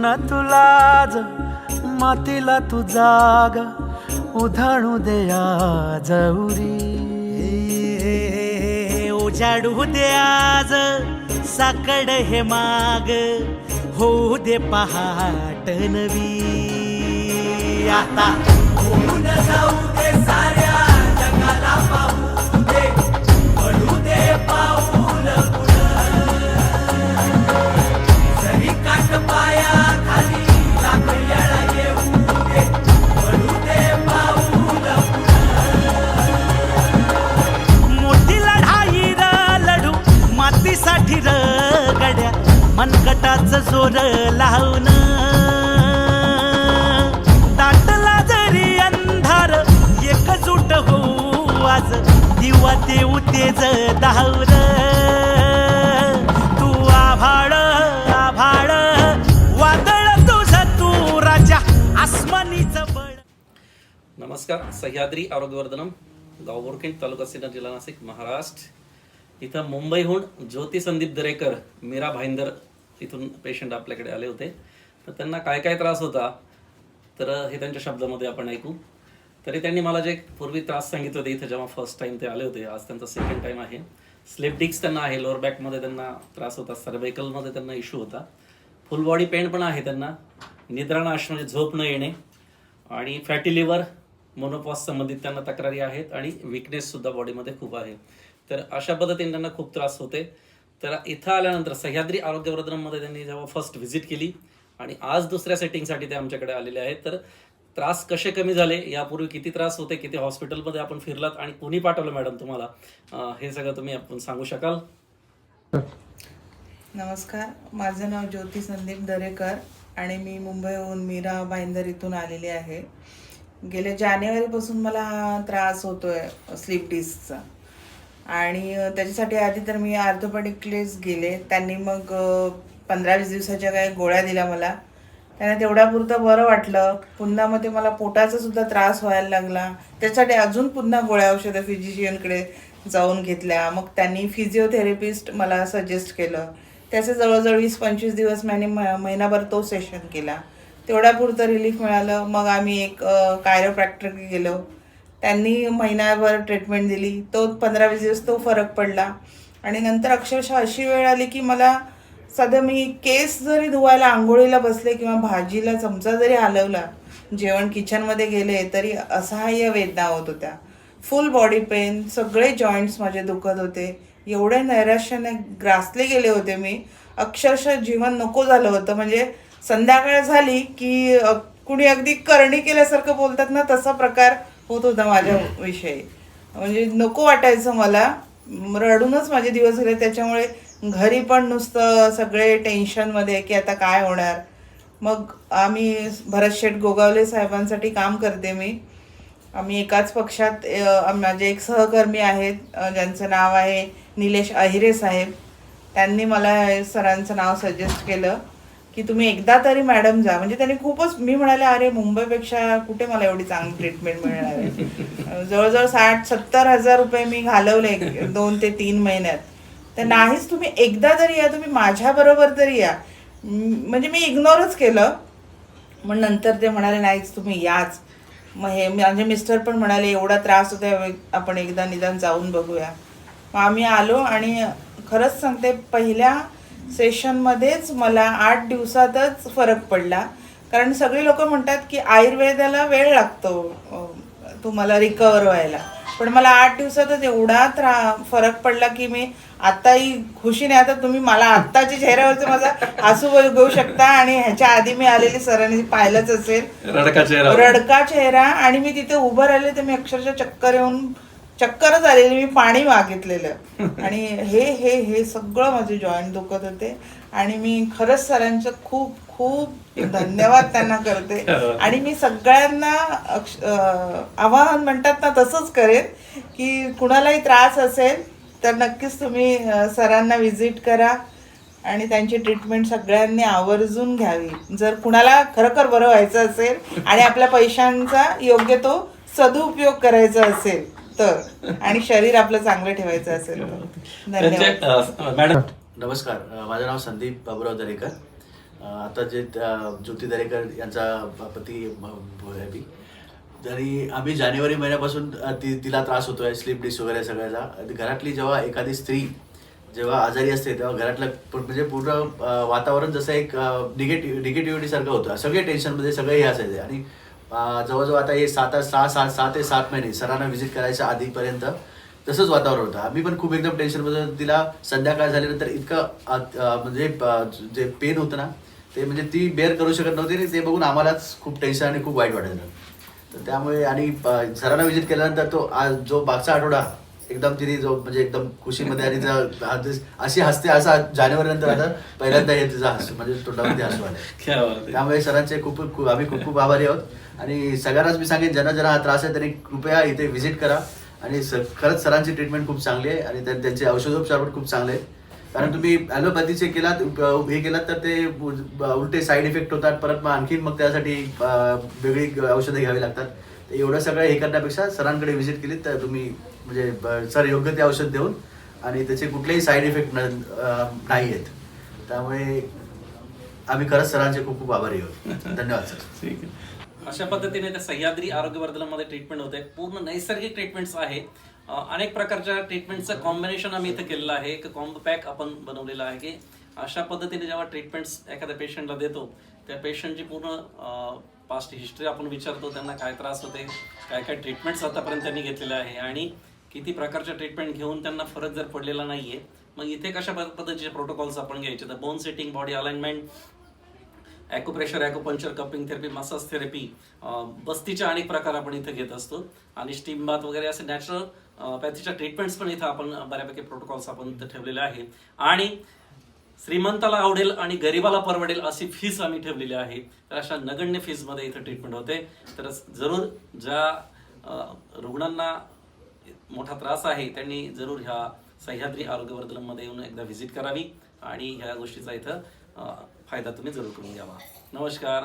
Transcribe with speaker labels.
Speaker 1: न तुलाज मातीला तू जाग. उधाणू दे आज उरी. उजाडू दे आज साकड हे माग. होऊ दे पहाट नवी. आता जाऊ दे साऱ्या लावून दाटला जरी अंधार एकजूट होऊ आज. दिवा देऊ तेज धावर तू आभाळ आभाळ. वादळ तुझ तू राजा आसमानीच बळ.
Speaker 2: नमस्कार सह्याद्री आरोग्यवर्धनम गावबोरखेंड तालुका सिन्नर जिल्हा नाशिक महाराष्ट्र. इथं मुंबईहून ज्योती संदीप दरेकर मीरा भाईंदर इथून पेशंट आपल्याकडे आले होते. तर त्यांना काय काय त्रास होता तर हे त्यांच्या शब्दामध्ये आपण ऐकू. तरी त्यांनी मला जे पूर्वी त्रास सांगितले होते इथे जेव्हा फर्स्ट टाइम ते आले होते आज त्यांचा सेकंड टाइम आहे. स्लिप डिक्स त्यांना आहे लोअर बॅकमध्ये त्यांना त्रास होता सर्वेकलमध्ये त्यांना इश्यू होता. फुल बॉडी पेन पण आहे त्यांना. निद्रानाश म्हणजे झोप न येणे. आणि फॅटी लिव्हर मोनोपॉस संबंधित त्यांना तक्रारी आहेत. आणि विकनेस सुद्धा बॉडीमध्ये खूप आहे. तर अशा पद्धतीने त्यांना खूप त्रास होते. तर इथं आल्यानंतर सह्याद्री आरोग्यवर्धनमध्ये त्यांनी जेव्हा फर्स्ट व्हिजिट केली आणि आज दुसऱ्या सेटिंगसाठी ते आमच्याकडे आलेले आहेत तर त्रास कसे कमी झाले यापूर्वी किती त्रास होते किती हॉस्पिटलमध्ये आपण फिरलात आणि कोणी पाठवलं मॅडम तुम्हाला? हे सगळं तुम्ही आपण सांगू शकाल?
Speaker 3: नमस्कार माझं नाव ज्योती संदीप दरेकर आणि मी मुंबईहून मीरा बाईंदर इथून आलेली आहे. गेल्या जानेवारीपासून मला हा त्रास होतोय स्लीप डिस्कचा आणि त्याच्यासाठी आधी तर मी आर्थोपेडिकलेच गेले. त्यांनी मग पंधरा वीस दिवसाच्या काही गोळ्या दिल्या मला. त्यांना तेवढ्यापुरतं बरं वाटलं. पुन्हा मग ते मला पोटाचा सुद्धा त्रास व्हायला लागला. त्याच्यासाठी अजून पुन्हा गोळ्या औषधं फिजिशियनकडे जाऊन घेतल्या. मग त्यांनी फिजिओथेरपिस्ट मला सजेस्ट केलं. त्याचे जवळजवळ वीस पंचवीस दिवस मी महिनाभर तो सेशन केला. तेवढ्यापुरतं रिलीफ मिळालं. मग आम्ही एक कायरोप्रॅक्टर गेलो. त्यांनी महिनाभर ट्रीटमेंट दिली. तो पंधरा वीस दिवस तो फरक पडला. आणि नंतर अक्षरशः अशी वेळ आली की मला साधं मी केस जरी धुवायला आंघोळीला बसले किंवा भाजीला चमचा जरी हलवला जेवण किचनमध्ये गेले तरी असहाय्य वेदना होत होत्या. फुल बॉडी पेन सगळे जॉईंट्स माझे दुखत होते. एवढे नैराश्याने ग्रासले गेले होते मी. अक्षरशः जीवन नको झालं होतं. म्हणजे संध्याकाळ झाली की कुणी अगदी करणी केल्यासारखं बोलतात ना तसा प्रकार होत होता माझ्या विषयी. म्हणजे नको वाटायचं मला. रडूनच माझे दिवस गेले. त्याच्यामुळे घरी पण नुसतं सगळे टेन्शनमध्ये की आता काय होणार. मग आम्ही भरत शेठ गोगावले साहेबांसाठी काम करते मी. आम्ही एकाच पक्षात माझे एक सहकर्मी आहेत ज्यांचं नाव आहे निलेश अहिरे साहेब. त्यांनी मला सरांचं नाव सजेस्ट केलं. की तुम्ही एकदा तरी मॅडम जा. म्हणजे त्यांनी खूपच मी म्हणाले अरे मुंबईपेक्षा कुठे मला एवढी चांगली ट्रीटमेंट मिळणार आहे? जवळजवळ साठ सत्तर हजार रुपये मी घालवले दोन ते तीन महिन्यात. तर नाहीच तुम्ही एकदा तरी या तुम्ही माझ्याबरोबर तरी या. म्हणजे मी इग्नोरच केलं. मग नंतर ते म्हणाले नाहीच तुम्ही याच. मग हे माझे मिस्टर पण म्हणाले एवढा त्रास होता आपण एकदा निदान जाऊन बघूया. मग आम्ही आलो आणि खरंच सांगते पहिल्या सेशनमध्येच मला आठ दिवसातच फरक पडला. कारण सगळी लोक म्हणतात की आयुर्वेदाला वेळ लागतो तुम्हाला रिकवर व्हायला. पण मला आठ दिवसातच एवढा त्रा फरक पडला की मी आत्ताही खुशीने आता तुम्ही मला आत्ताच्या चेहऱ्यावरचं माझा हसू घेऊ शकता आणि ह्याच्या आधी मी आलेली सरांनी पाहिलंच असेल.
Speaker 2: रडका चेहरा.
Speaker 3: रडका चेहरा आणि मी तिथे उभं राहिले तर मी अक्षरशः चक्कर येऊन चक्करच आलेली मी पाणी मागितलेलं. आणि हे हे हे सगळं माझे जॉईंट दुखत होते. आणि मी खरंच सरांचं खूप खूप धन्यवाद त्यांना करते. आणि मी सगळ्यांना आवाहन म्हणतात ना तसंच करेन की कुणालाही त्रास असेल तर नक्कीच तुम्ही सरांना व्हिजिट करा. आणि त्यांची ट्रीटमेंट सगळ्यांनी आवर्जून घ्यावी. जर कुणाला खरोखर बरं व्हायचं असेल आणि आपल्या पैशांचा योग्य तो सदुपयोग करायचा असेल तर आणि शरीर आपलं चांगलं ठेवायचं असेल. तर. धन्यवाद
Speaker 2: मॅडम.
Speaker 4: नमस्कार. माझं नाव संदीप बाबुराव दरेकर. आता जे अं, ज्योती दरेकर यांचा पती अं, तरी आम्ही जानेवारी महिन्यापासून अं, ती तिला त्रास होतोय स्लीप डिस वगैरे सगळ्याचा. आणि घरातली जेव्हा एखादी स्त्री जेव्हा आजारी असते तेव्हा घरातलं प- म्हणजे पूर्ण अं, वातावरण जसं एक निगेटिव्ह निगेटिव्हिटी सारखं होतं. सगळे टेन्शनमध्ये सगळे हे असायचे. आणि जवळजवळ आता हे सात सहा सात सहा ते सात महिने सरांना व्हिजिट करायच्या आधीपर्यंत तसंच वातावरण होतं. आम्ही पण खूप एकदम टेन्शनमध्ये तिला संध्याकाळ झाल्यानंतर इतकं म्हणजे जे पेन होतं ना ते म्हणजे ती बेअर करू शकत नव्हती आणि ते बघून आम्हालाच खूप टेन्शन आणि खूप वाईट वाटायचं. तर त्यामुळे आणि सरांना व्हिजिट केल्यानंतर तो आज जो मागचा आठवडा एकदम तिने जो म्हणजे एकदम खुशीमध्ये आणि अशी हसते असा जानेवारी नंतर आता पहिल्यांदा हे तिचा हसू म्हणजे तोंडामध्ये हसू आलं. त्यामुळे सरांचे खूप खूप आम्ही खूप खूप आभारी आहोत. आणि सगळ्यांनाच मी सांगेन ज्यांना ज्यांना हा त्रास आहे त्यांनी कृपया इथे व्हिजिट करा. आणि खरंच सरांची ट्रीटमेंट खूप चांगली आहे आणि त्या- त्यांचे औषधोपचार पण खूप चांगले आहेत. कारण तुम्ही ॲलोपॅथीचे केलात हे केलात तर ते उलटे साईड इफेक्ट होतात. परत मग आणखीन मग त्यासाठी वेगळी औषधं घ्यावी लागतात. तर एवढं सगळं हे करण्यापेक्षा सरांकडे व्हिजिट केली तर तुम्ही म्हणजे सर योग्य ते औषध देऊन आणि त्याचे कुठलेही साईड इफेक्ट नाही आहेत. त्यामुळे आम्ही खरंच सरांचे खूप खूप आभारी आहोत. धन्यवाद सर.
Speaker 2: ठीक आहे. अशा पद्धतीने त्या सह्याद्री आरोग्य वर्धनामध्ये ट्रीटमेंट होते. पूर्ण नैसर्गिक ट्रीटमेंट्स आहे. अं, अनेक प्रकारच्या ट्रीटमेंटचं कॉम्बिनेशन आम्ही इथं केलेलं आहे. एक कॉम्बो पॅक आपण बनवलेला आहे. की अशा पद्धतीने जेव्हा ट्रीटमेंट्स एखाद्या पेशंटला देतो त्या पेशंटची पूर्ण पास्ट हिस्ट्री आपण विचारतो त्यांना काय त्रास होते काय काय ट्रीटमेंट्स आतापर्यंत त्यांनी घेतलेल्या आहे आणि किती प्रकारच्या ट्रीटमेंट घेऊन त्यांना फरक जर पडलेला नाहीये मग इथे कशा पद्धतीचे प्रोटोकॉल्स आपण घ्यायचे? तर bone setting body alignment acupressure acupuncture cupping therapy massage therapy बस्तीचे अनेक प्रकार आपण इथे घेत असतो. आणि स्टीम बाथ वगैरे असे नॅचरल पॅथीच्या ट्रीटमेंट्स पण इथं आपण बऱ्यापैकी प्रोटोकॉल्स आपण इथं ठेवलेले आहे आणि श्रीमंताला आवडेल आणि गरिबाला परवडेल अशी फीस आम्ही ठेवलेली आहे. तर अशा नगण्य फीजमध्ये इथं ट्रीटमेंट होते. तर जरूर ज्या रुग्णांना मोठा त्रास आहे त्यांनी जरूर ह्या सह्याद्री आरोग्य वर्धनमध्ये येऊन एकदा व्हिजिट करावी. आणि ह्या गोष्टीचा इथं फायदा तुम्ही जरूर करून घ्यावा. नमस्कार.